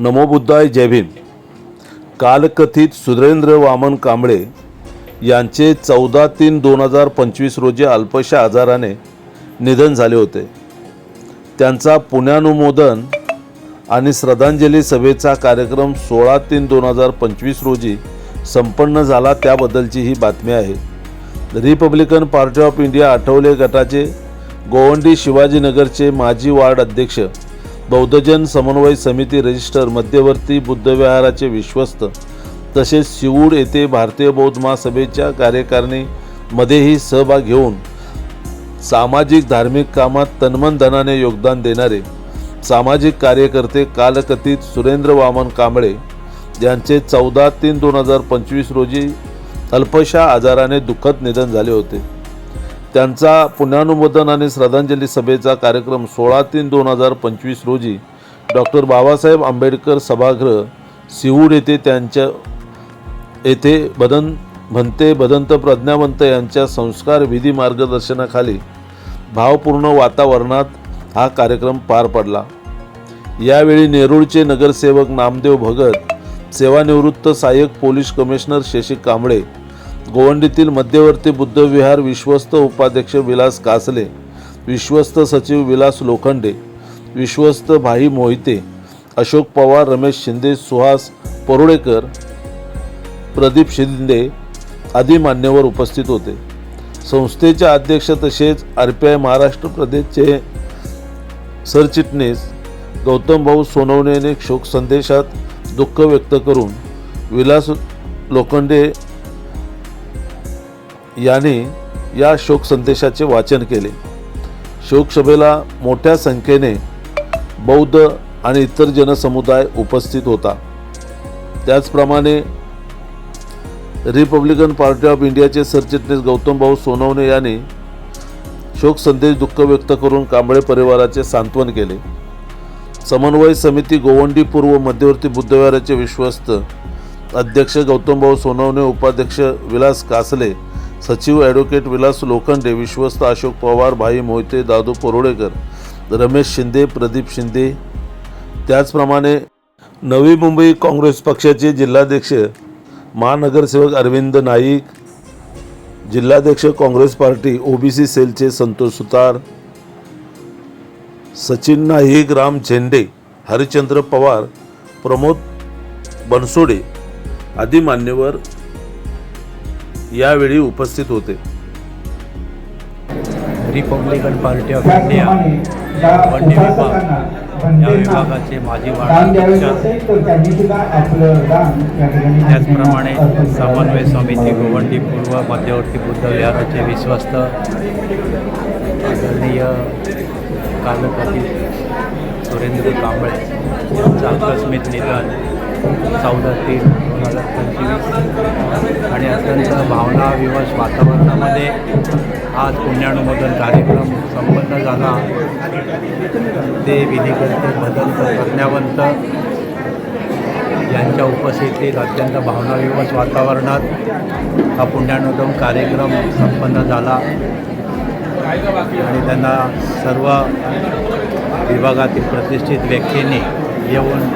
नमो बुद्धाय जय भीम. कालकथित सुरेंद्र वामन कांबळे यांचे चौदा तीन दोन हजार पंचवीस रोजी अल्पशा आजाराने निधन झाले होते. त्यांचा पुण्यानुमोदन आणि श्रद्धांजली सभेचा कार्यक्रम सोळा तीन दोन हजार पंचवीस रोजी संपन्न झाला त्याबद्दलची ही बातमी आहे. Republican Party of India Athawale गटाचे गोवंडी शिवाजीनगरचे माजी वार्ड अध्यक्ष बौद्धजन समन्वय समिती रजिस्टर मध्यवर्ती बुद्धविहाराचे विश्वस्त. तसेच शिवूड येथे भारतीय बौद्ध महासभेच्या कार्यकारिणीमध्येही सहभाग घेऊन सामाजिक धार्मिक कामात तन्मन धनाने योगदान देणारे सामाजिक कार्यकर्ते कालकथित सुरेंद्र वामन कांबळे यांचे चौदा तीन दोन हजार पंचवीस रोजी अल्पशा आजाराने दुःखद निधन झाले होते. त्यांचा पुण्यानुमोदन आणि श्रद्धांजली सभेचा कार्यक्रम सोळा तीन दोन हजार पंचवीस रोजी डॉक्टर बाबासाहेब आंबेडकर सभागृह सिवूड येथे त्यांच्या येथे बदन भंते बदंत प्रज्ञावंत यांच्या संस्कार विधी मार्गदर्शनाखाली भावपूर्ण वातावरणात हा कार्यक्रम पार पडला. यावेळी नेरूळचे नगरसेवक नामदेव भगत सेवानिवृत्त सहाय्यक पोलीस कमिशनर शशी कांबळे गोवंडीतील मध्यवर्ती बुद्धविहार विश्वस्त उपाध्यक्ष विलास कासले विश्वस्त सचिव विलास लोखंडे विश्वस्त भाई मोहिते अशोक पवार रमेश शिंदे सुहास परुळेकर प्रदीप शिंदे आदी मान्यवर उपस्थित होते. संस्थेचे अध्यक्ष तसेच आर पी आय महाराष्ट्र प्रदेशचे सरचिटणीस गौतम भाऊ सोनवणेने शोक संदेशात दुःख व्यक्त करून विलास लोखंडे याने या शोक संदेशाचे वाचन केले. शोकसभेला मोठ्या संख्येने बौद्ध आणि इतर जनसमुदाय उपस्थित होता. त्याचप्रमाणे रिपब्लिकन पार्टी ऑफ इंडियाचे सरचिटणीस गौतम भाऊ सोनवणे यांनी शोक संदेश दुःख व्यक्त करून कांबळे परिवाराचे सांत्वन केले. समन्वय समिती गोवंडी पूर्व मध्यवर्ती बुद्धविहाराचे विश्वस्त अध्यक्ष गौतमभाऊ सोनवणे उपाध्यक्ष विलास कासले सचिव ॲडव्होकेट विलास लोखंडे विश्वस्त अशोक पवार भाई मोहिते दादू परोळेकर रमेश शिंदे प्रदीप शिंदे. त्याचप्रमाणे नवी मुंबई काँग्रेस पक्षाचे जिल्हाध्यक्ष महानगरसेवक अरविंद नाईक जिल्हाध्यक्ष काँग्रेस पार्टी ओबीसी सेलचे संतोष सुतार सचिन नाईक राम झेंडे हरिचंद्र पवार प्रमोद बनसोडे आदी मान्यवर यावेळी उपस्थित होते. रिपब्लिकन पार्टी ऑफ इंडिया वन्य विभाग या विभागाचे माजी वार्डाध्यक्ष त्याचप्रमाणे समन्वय समिती गोवंडी पूर्व मध्यवर्ती बुद्ध विहाराचे विश्वस्त आदरणीय कालकथित सुरेंद्र कांबळे यांचं आकस्मित निधन चौदा तीन दोन हजार पंचवीस. आणि अत्यंत भावनाविवश वातावरणामध्ये आज पुण्यानुमोदन कार्यक्रम संपन्न झाला. ते विधिकर्ते बदंत प्रज्ञावंत यांच्या उपस्थितीत अत्यंत भावनाविवश वातावरणात हा पुण्यानुदम कार्यक्रम संपन्न झाला. आणि त्यांना सर्व विभागातील प्रतिष्ठित व्यक्तींनी येऊन